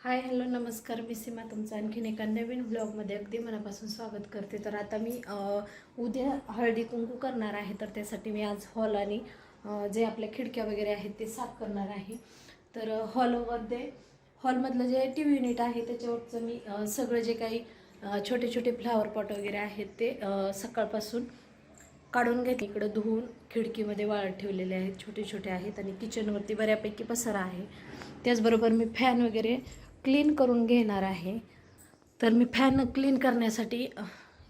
Hi hello नमस्कार. मी सीमा तुमचं आणखीन एका नवीन ब्लॉगमध्ये अगदी मनापासून स्वागत करते. तर आता मी उद्या हळदी कुंकू करणार आहे तर त्यासाठी मी आज हॉल आणि जे आपल्या खिडक्या वगैरे आहेत ते साफ करणार आहे. तर हॉलमध्ये हॉलमधलं जे टी व्ही युनिट आहे त्याच्यावरचं मी सगळं जे काही छोटे छोटे फ्लावर पॉट वगैरे आहेत ते सकाळपासून काढून घेते. इकडं धुवून खिडकीमध्ये वाळत ठेवलेले आहेत छोटे छोटे आहेत आणि किचनवरती बऱ्यापैकी पसारा आहे. त्याचबरोबर मी फॅन वगैरे क्लीन करून घेणार आहे. तर मी फॅन क्लीन करण्यासाठी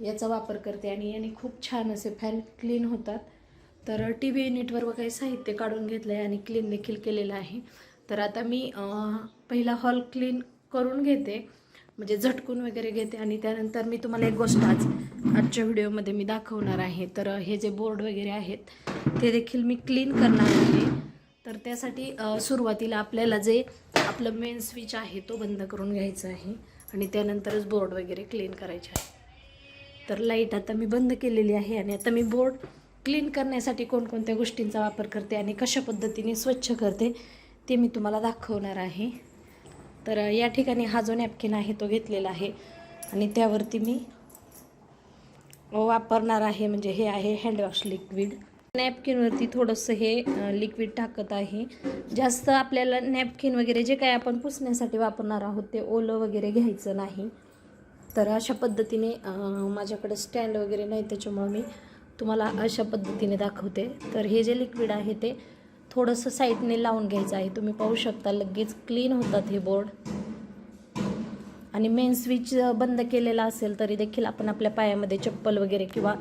याचा वापर करते आणि याने खूप छान असे फॅन क्लीन होतात. तर टी व्ही युनिटवर काही साहित्य काढून घेतलं आहे आणि क्लीन देखील केलेलं आहे. तर आता मी पहिला हॉल क्लीन करून घेते. म्हणजे झटकून वगैरे घेते आणि त्यानंतर मी तुम्हाला एक गोष्ट आज आजच्या व्हिडिओमध्ये मी दाखवणार आहे. तर हे जे बोर्ड वगैरे आहेत ते देखील मी क्लीन करणार आहे. तर त्यासाठी सुरुवातीला आपल्याला जे आपलं मेन स्विच आहे तो बंद करून घ्यायचा आहे. आणि त्यानंतरच बोर्ड वगैरे क्लीन करायचे आहे. तर लाइट आता मी बंद केलेली आहे आणि आता मी बोर्ड क्लीन करण्यासाठी कोणकोणत्या गोष्टींचा वापर करते आणि कशा पद्धतीने स्वच्छ करते ते मी तुम्हाला दाखवणार आहे. तर या ठिकाणी हा जो नॅपकिन आहे तो घेतलेला आहे. आणि त्यावरती मी वापरणार आहे म्हणजे हे आहे हँडवॉश लिक्विड नॅपकिनवरती थोडंसं हे लिक्विड टाकत आहे. जास्त आपल्याला नॅपकिन वगैरे जे काय आपण पुसण्यासाठी वापरणार आहोत ते ओलं वगैरे घ्यायचं नाही. तर अशा पद्धतीने माझ्याकडे स्टँड वगैरे नाही त्याच्यामुळं मी तुम्हाला अशा पद्धतीने दाखवते. तर हे जे लिक्विड आहे ते थोडंसं साईडने लावून घ्यायचं आहे. तुम्ही पाहू शकता लगेच क्लीन होतात हे बोर्ड आणि मेन स्विच बंद केलेला असेल तरी देखील आपण आपल्या पायामध्ये चप्पल वगैरे किंवा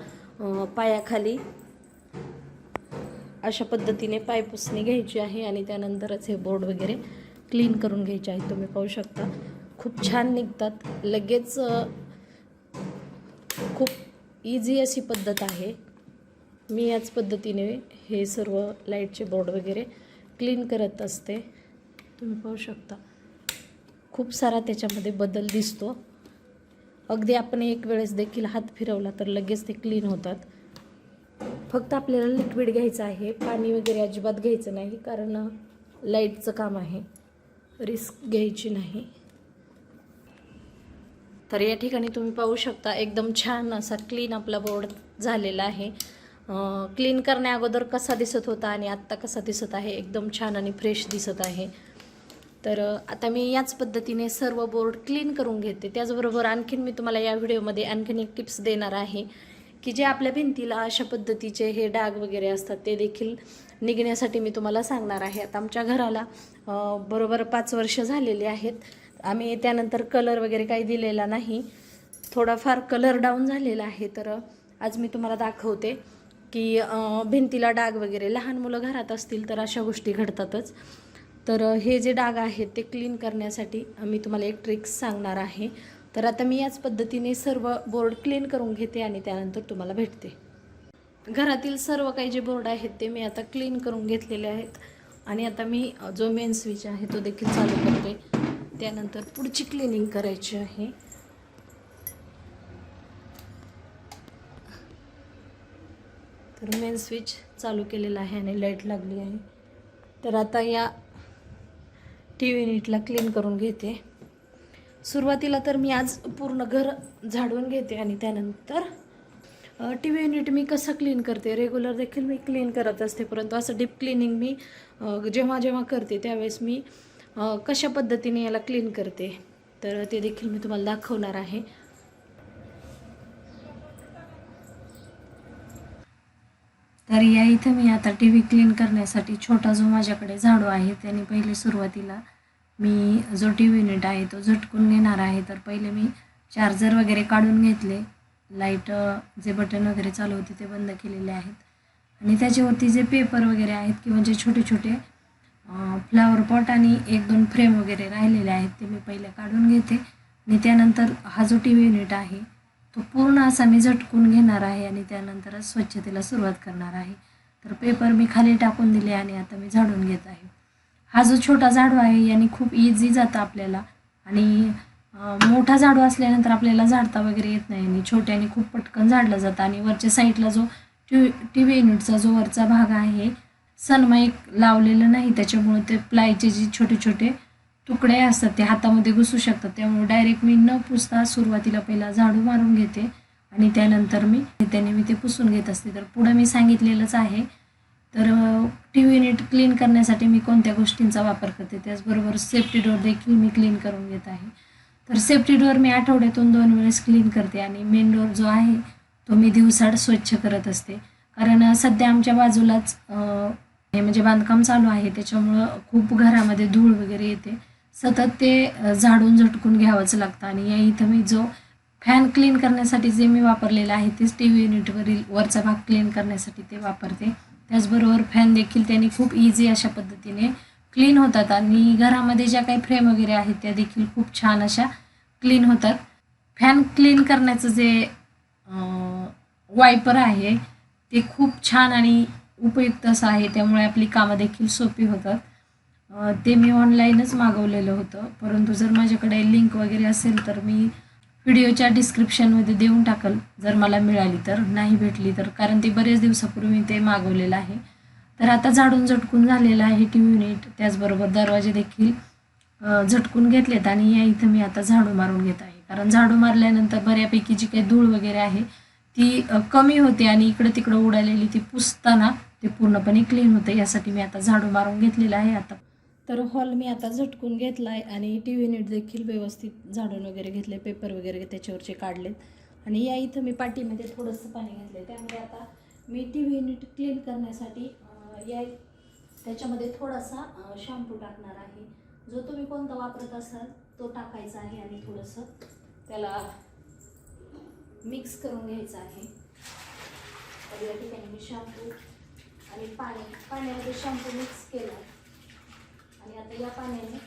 पायाखाली अशा पद्धतीने पाय पुसणी घ्यायची आहे आणि त्यानंतरच हे बोर्ड वगैरे क्लीन करून घ्यायचे आहे तुम्ही पाहू शकता. खूप छान निघतात. लगेच खूप इझी अशी पद्धत आहे. मी याच पद्धतीने हे सर्व लाईटचे बोर्ड वगैरे क्लीन करत असते. तुम्ही पाहू शकता. खूप सारा त्याच्यामध्ये बदल दिसतो. अगदी आपण एक वेळेस देखील हात फिरवला तर लगेच ते क्लीन होतात. फक्त आपल्याला लिक्विड घ्यायचं आहे पाणी वगैरे अजिबात घ्यायचं नाही कारण लाईटचं काम आहे. रिस्क घ्यायची नाही. तर या ठिकाणी तुम्ही पाहू शकता एकदम छान असा क्लीन आपला बोर्ड झालेला आहे. क्लीन करण्या अगोदर कसा दिसत होता आणि आत्ता कसा दिसत आहे एकदम छान आणि फ्रेश दिसत आहे. तर आता मी याच पद्धतीने सर्व बोर्ड क्लीन करून घेते. त्याचबरोबर आणखीन मी तुम्हाला या व्हिडिओमध्ये आणखीन एक टिप्स देणार आहे. की जे आपल्या भिंतीला अशा पद्धतीचे हे डाग वगैरे असतात ते देखील निघण्यासाठी मी तुम्हाला सांगणार आहे. आता आमच्या घराला बरोबर पाच वर्ष झालेली आहेत. आम्ही त्यानंतर कलर वगैरे काही दिलेला नाही. थोडाफार कलर डाऊन झालेला आहे. तर आज मी तुम्हाला दाखवते की भिंतीला डाग वगैरे लहान मुलं घरात असतील तर अशा गोष्टी घडतातच. तर हे जे डाग आहेत ते क्लीन करण्यासाठी मी तुम्हाला एक ट्रिक्स सांगणार आहे. तर आता मी याच पद्धतीने सर्व बोर्ड क्लीन करून घेते आणि त्यानंतर तुम्हाला भेटते. घरातील सर्व काही जे बोर्ड आहेत ते मी आता क्लीन करून घेतलेले आहेत. आणि आता मी जो मेन स्विच आहे तो देखील चालू करते. त्यानंतर पुढची क्लिनिंग करायची आहे. तर मेन स्विच चालू केलेला आहे आणि लाइट लागली आहे. तर आता या टी व्ही नीटला क्लीन करून घेते. सुरुवातीला तर मी आज पूर्ण घर झाडून घेते आणि त्यानंतर टी व्ही युनिट मी कसं क्लीन करते? रेग्युलर देखील मी क्लीन करत असते परंतु असं डीप क्लिनिंग मी जेव्हा जेव्हा करते त्यावेळेस मी कशा पद्धतीने याला क्लीन करते? तर ते देखील मी तुम्हाला दाखवणार आहे. तर या इथं मी आता टी व्ही क्लीन करण्यासाठी छोटा जो माझ्याकडे झाडू आहे त्याने पहिले सुरुवातीला मी जो टी व्ही युनिट आहे तो झटकून घेणार आहे. तर पहिले मी चार्जर वगैरे काढून घेतले. लाइट जे बटन वगैरे चालू होते ते बंद केलेले आहेत. आणि त्याच्यावरती जे पेपर वगैरे आहेत किंवा जे छोटे छोटे फ्लावर पॉट आणि एक दोन फ्रेम वगैरे राहिलेले आहेत ते मी पहिले काढून घेते. आणि त्यानंतर हा जो टी व्ही युनिट आहे तो पूर्ण असा मी झटकून घेणार आहे आणि त्यानंतरच स्वच्छतेला सुरुवात करणार आहे. तर पेपर मी खाली टाकून दिले आणि आता मी झाडून घेत आहे. हा जो छोटा झाडू आहे याने खूप इझी जातं आपल्याला. आणि मोठा झाडू असल्यानंतर आपल्याला झाडता वगैरे येत नाही. आणि छोट्याने खूप पटकन झाडलं जातं. आणि वरच्या साईडला जो ट्यू टी व्ही युनिटचा जो वरचा भाग आहे सनमाईक लावलेलं नाही. त्याच्यामुळे ते प्लायचे जे छोटे छोटे तुकडे असतात ते हातामध्ये घुसू शकतात. त्यामुळे डायरेक्ट मी न पुसता सुरुवातीला पहिला झाडू मारून घेते. आणि त्यानंतर मी त्याने मी ते पुसून घेत असते. तर पुढं मी सांगितलेलंच आहे तर टी व्ही युनिट क्लीन करण्यासाठी मी कोणत्या गोष्टींचा वापर करते त्याचबरोबर सेफ्टी डोअर देखील मी क्लीन करून घेत आहे. तर सेफ्टी डोअर मी आठवड्यातून दोन वेळेस क्लीन करते आणि मेन डोअर जो आहे तो मी दिवसाड स्वच्छ करत असते. कारण सध्या आमच्या बाजूलाच हे म्हणजे बांधकाम चालू आहे त्याच्यामुळं खूप घरामध्ये धूळ वगैरे येते. सतत ते झाडून झटकून घ्यावंच लागतं आणि या इथं मी जो फॅन क्लीन करण्यासाठी जे मी वापरलेलं आहे तेच टी व्ही युनिटवरील वरचा भाग क्लीन करण्यासाठी ते वापरते. त्याचबरोबर फॅन देखील त्यांनी खूप इझी अशा पद्धतीने क्लीन होतात आणि घरामध्ये ज्या काही फ्रेम वगैरे आहेत त्या देखील खूप छान अशा क्लीन होतात. फॅन क्लीन करण्याचं जे वायपर आहे ते खूप छान आणि उपयुक्त असं आहे. त्यामुळे आपली कामं देखील सोपी होतात. ते मी ऑनलाईनच मागवलेलं होतं. परंतु जर माझ्याकडे लिंक वगैरे असेल तर मी व्हिडिओच्या डिस्क्रिप्शनमध्ये देऊन टाकल. जर मला मिळाली तर नाही भेटली तर कारण ते बरेच दिवसापूर्वी मी ते मागवलेलं आहे. तर आता झाडून झटकून झालेलं आहे टी युनिट. त्याचबरोबर दरवाजे देखील झटकून घेतलेत आणि या इथं मी आता झाडू मारून घेत आहे. कारण झाडू मारल्यानंतर बऱ्यापैकी जी काही धूळ वगैरे आहे ती कमी होते आणि इकडं तिकडं उडालेली ती पुसताना ते पूर्णपणे क्लीन होते. यासाठी मी आता झाडू मारून घेतलेलं आहे. आता तर हॉल मी आता झटकून घेतला आहे आणि टी व्ही नीट देखील व्यवस्थित झाडून वगैरे घेतले पेपर वगैरे त्याच्यावरचे काढलेत. आणि या इथं मी पाठीमध्ये थोडंसं पाणी घेतलं त्यामुळे आता मी टी व्ही नीट क्लीन करण्यासाठी या त्याच्यामध्ये थोडासा शॅम्पू टाकणार आहे. जो तुम्ही कोणता वापरत असाल तो टाकायचा आहे आणि थोडंसं त्याला मिक्स करून घ्यायचं आहे. तर या ठिकाणी मी शॅम्पू आणि पाणी पाण्यामध्ये शॅम्पू मिक्स केला. आणि आता या पाण्याने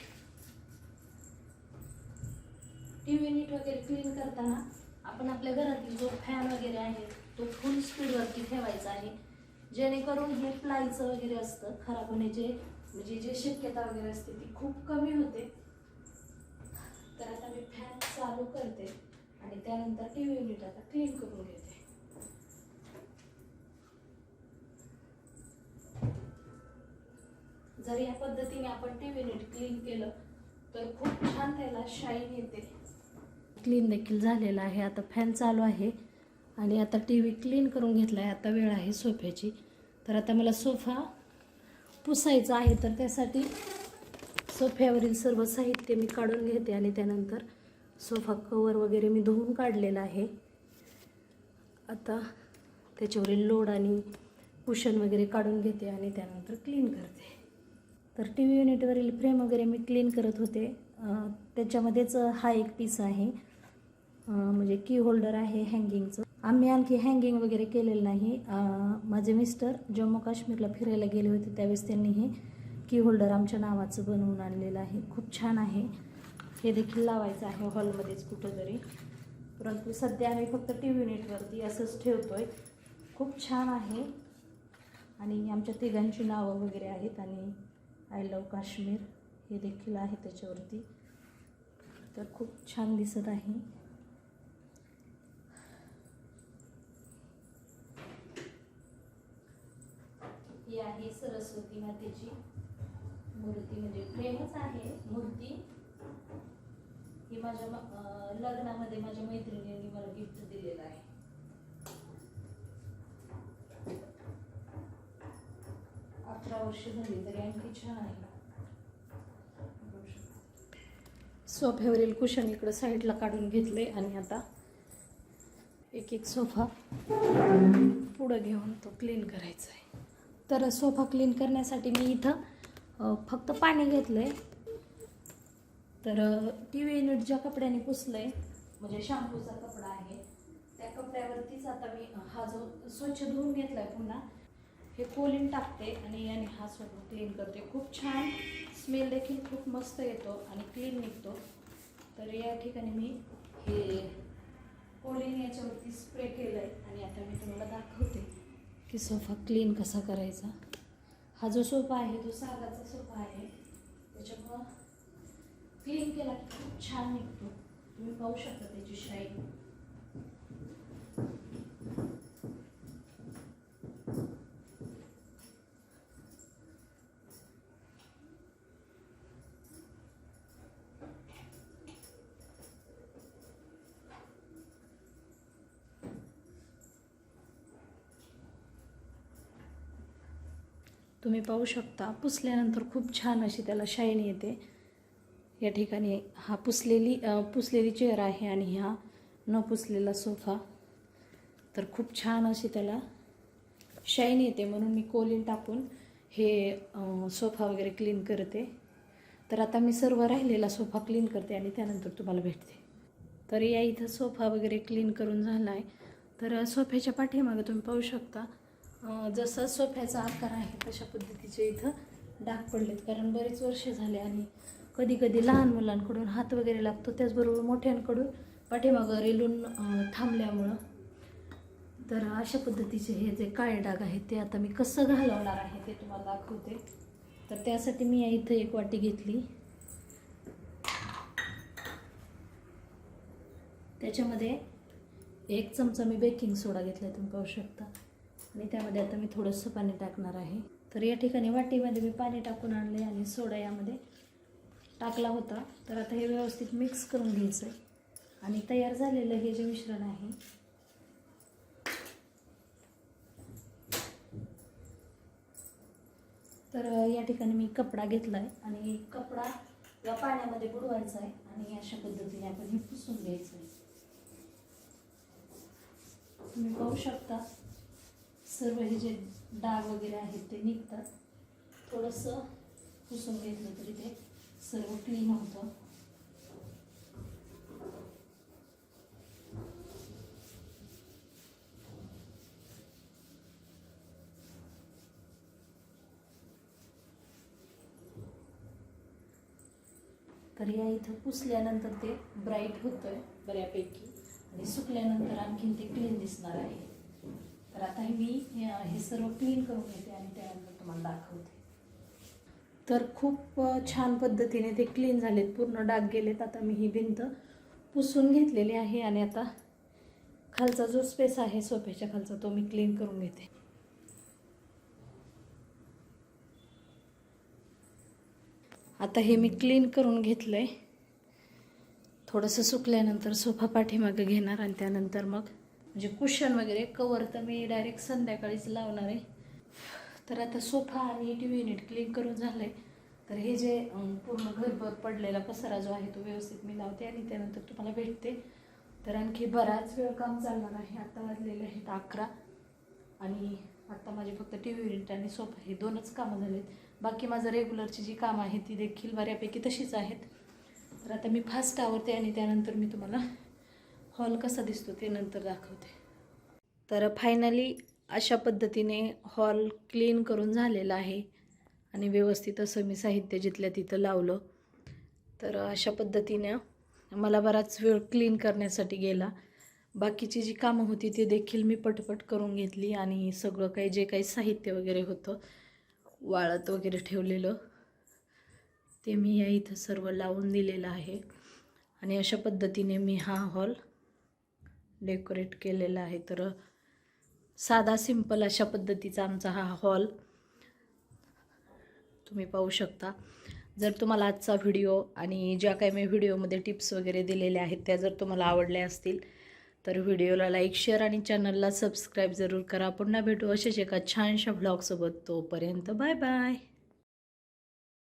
टी व्ही नीट वगैरे क्लीन करताना आपण आपल्या घरातील जो फॅन वगैरे आहे तो फुल स्पीडवरती ठेवायचा आहे. जेणेकरून हे प्लायचं वगैरे असतं खराब होण्याचे म्हणजे जे शक्यता वगैरे असते ती खूप कमी होते. तर आता मी फॅन चालू करते आणि त्यानंतर टी व्ही युनिट आता क्लीन करून घेते. जर या पद्धतीने आपण टी व्ही क्लीन केलं. तर खूप छान त्याला शाईन येते. क्लीन देखील झालेला आहे. आता फॅन चालू आहे. आणि आता टी व्ही क्लीन करून घेतला आहे आता वेळ आहे सोफ्याची. तर आता मला सोफा पुसायचा आहे. तर त्यासाठी सोफ्यावरील सर्व साहित्य मी काढून घेते आणि त्यानंतर सोफा कवर वगैरे मी धुवून काढलेला आहे. आता त्याच्यावरील लोड आणि कुशन वगैरे काढून घेते आणि त्यानंतर क्लीन करते. तर टी व्ही युनिटवरील फ्रेम वगैरे मी क्लीन करत होते. त्याच्यामध्येच हा एक पीस आहे. म्हणजे की होल्डर आहे हँगिंगचं आम्ही आणखी हँगिंग वगैरे केलेलं नाही. माझे मिस्टर जम्मू काश्मीरला फिरायला गेले होते त्यावेळेस त्यांनी हे की होल्डर आमच्या नावाचं बनवून आणलेलं आहे. खूप छान आहे. हे देखील लावायचं आहे हॉलमध्येच कुठंतरी. परंतु सध्या आम्ही फक्त टी व्ही युनिटवरती असंच ठेवतो आहे खूप छान आहे. आणि आमच्या तिघांची नावं वगैरे आहेत आणि आय लव काश्मीर हे देखील आहे त्याच्यावरती. तर खूप छान दिसत आहे. ही आहे सरस्वती मातेची मूर्ती. म्हणजे प्रेमच आहे. मूर्ती. ही माझ्या लग्नामध्ये माझ्या मैत्रिणींनी मला गिफ्ट दिलेलं आहे अकरा वर्ष झाली तरी आणखी छान आहे सोफ्यावरील कुशन इकडं साईडला काढून घेतले आणि आता एक एक सोफा पुढं घेऊन तो क्लीन करायचा आहे तर सोफा क्लीन करण्यासाठी मी इथं फक्त पाणी घेतलं आहे तर टी व्ही युनिट ज्या कपड्याने पुसलं आहे म्हणजे शॅम्पूचा कपडा आहे त्या कपड्यावरतीच आता मी हा जो स्वच्छ धुवून घेतला आहे पुन्हा हे कोलिन टाकते आणि याने हा सर्व क्लीन करते. खूप छान स्मेल देखील खूप मस्त येतो आणि क्लीन निघतो. तर या ठिकाणी मी हे कोलिन याच्यावरती स्प्रे केलं आहे आणि आता मी तुम्हाला दाखवते की सोफा क्लीन कसा करायचा. हा जो सोफा आहे तो सागाचा सोफा आहे. त्याच्यामुळं क्लीन केला की खूप छान निघतो. तुम्ही पाहू शकता त्याची शाईन तुम्ही पाहू शकता. पुसल्यानंतर खूप छान अशी त्याला शाईन येते. या ठिकाणी हा पुसलेली पुसलेली चेअर आहे आणि हा न पुसलेला सोफा तर खूप छान अशी त्याला शाईन येते. म्हणून मी कोलिन टाकून हे सोफा वगैरे क्लीन करते. तर आता मी सर्व राहिलेला सोफा क्लीन करते आणि त्यानंतर तुम्हाला भेटते. तर या इथं सोफा वगैरे क्लीन करून झाला आहे तर सोफ्याच्या पाठीमागं तुम्ही पाहू शकता. जसं सोफ्याचा आकार आहे तशा पद्धतीचे इथं डाग पडलेत. कारण बरेच वर्ष झाले आणि कधी कधी लहान मुलांकडून हात वगैरे लागतो त्याचबरोबर मोठ्यांकडून पाठीमागं रेलून थांबल्यामुळं. तर अशा पद्धतीचे हे जे काळे डाग आहेत ते आता मी कसं घालवणार आहे ते तुम्हाला दाखवते. तर त्यासाठी मी या इथं एक वाटी घेतली. त्याच्यामध्ये एक चमचा मी बेकिंग सोडा घेतला तुम्ही पाहू शकता. आणि त्यामध्ये आता मी थोडंसं पाणी टाकणार आहे. तर या ठिकाणी वाटीमध्ये मी पाणी टाकून आणले आणि सोडा यामध्ये टाकला होता. तर आता हे व्यवस्थित मिक्स करून घ्यायचं आहे आणि तयार झालेलं हे जे मिश्रण आहे तर या ठिकाणी मी कपडा घेतला आहे आणि कपडा या पाण्यामध्ये बुडवायचा आहे आणि अशा पद्धतीने आपण हे पुसून घ्यायचं आहे तुम्ही पाहू शकता. सर्व हे जे डाग वगैरे आहेत ते निघतात. थोडंसं पुसून घेतलं तरी ते सर्व क्लीन होतं. तर या इथं पुसल्यानंतर ते ब्राईट होतं आहे बऱ्यापैकी. आणि सुकल्यानंतर आणखीन ते क्लीन दिसणार आहे. तर आता हे मी हे- सर्व क्लीन करून घेते आणि त्यानंतर तुम्हाला दाखवते. तर खूप छान पद्धतीने ते क्लीन झालेत पूर्ण डाग गेलेत. आता मी ही भिंत पुसून घेतलेली आहे आणि आता खालचा जो स्पेस आहे सोफ्याच्या खालचा तो मी क्लीन करून घेते. आता हे मी क्लीन करून घेतलं आहे थोडंसं सुकल्यानंतर सोफा पाठीमागं घेणार आणि त्यानंतर मग म्हणजे कुशन वगैरे कवर तर मी डायरेक्ट संध्याकाळीच लावणार आहे. तर आता सोफा आणि टी व्ही युनिट क्लीन करून झालं आहे तर हे जे पूर्ण घरभर पडलेला पसारा जो आहे तो व्यवस्थित मी लावते आणि त्यानंतर तुम्हाला भेटते. तर आणखी बराच वेळ काम चालणार आहे. आत्ता वाजलेले आहेत अकरा आणि आत्ता माझी फक्त टी व्ही युनिट आणि सोफा हे दोनच कामं झालेत. बाकी माझं रेग्युलरची जी कामं आहेत ती देखील बऱ्यापैकी तशीच आहेत. तर आता मी फास्ट आवरते आणि त्यानंतर मी तुम्हाला हॉल कसा दिसतो ते नंतर दाखवते. तर फायनली अशा पद्धतीने हॉल क्लीन करून झालेला आहे आणि व्यवस्थित असं मी साहित्य जिथल्या तिथं लावलं. तर अशा पद्धतीने मला बराच वेळ क्लीन करण्यासाठी गेला. बाकीची जी कामं होती ते देखील मी पटपट करून घेतली आणि सगळं काही जे काही साहित्य वगैरे होतं वाळत वगैरे ठेवलेलं ते मी या इथं सर्व लावून दिलेलं आहे. आणि अशा पद्धतीने मी हा हॉल डेकोरेट केलेला आहे. तर साधा सिंपल अशा पद्धतीचा आमचा हा हॉल तुम्ही पाहू शकता. जर तुम्हाला आजचा व्हिडिओ आणि ज्या काही मी व्हिडिओमध्ये टिप्स वगैरे दिलेल्या आहेत त्या जर तुम्हाला आवडल्या असतील तर व्हिडिओला लाईक शेअर आणि चॅनलला सबस्क्राईब जरूर करा. पुन्हा भेटू असेच एका छानशा ब्लॉगसोबत. तोपर्यंत बाय बाय.